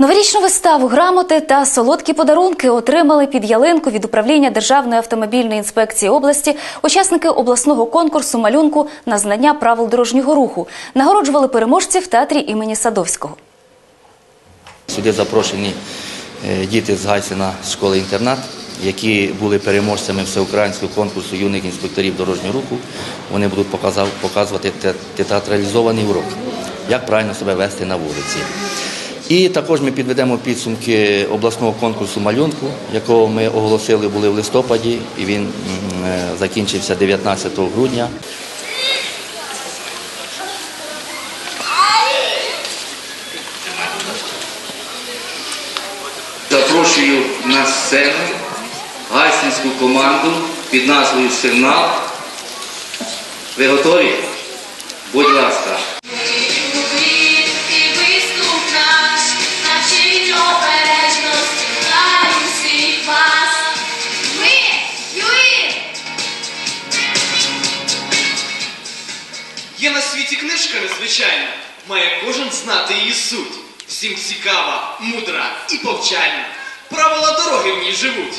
Новорічну виставу, грамоти та солодкі подарунки отримали під ялинку від управління Державної автомобільної інспекції області учасники обласного конкурсу малюнку на знання правил дорожнього руху. Нагороджували переможців в театрі імені Садовського. Сюди запрошені е, діти з Гайсина школи-інтернат, які були переможцями всеукраїнського конкурсу юних інспекторів дорожнього руху. Вони будуть показувати театралізований урок, як правильно себе вести на вулиці. І також ми підведемо підсумки обласного конкурсу малюнку, якого ми оголосили були в листопаді, і він е, закінчився 19 грудня. Запрошую на сцену гайсинську команду під назвою Сигнал. Ви готові? Будь ласка. Є на світі книжка незвичайна, має кожен знати її суть. Всім цікава, мудра і повчальна. Правила дороги в ній живуть.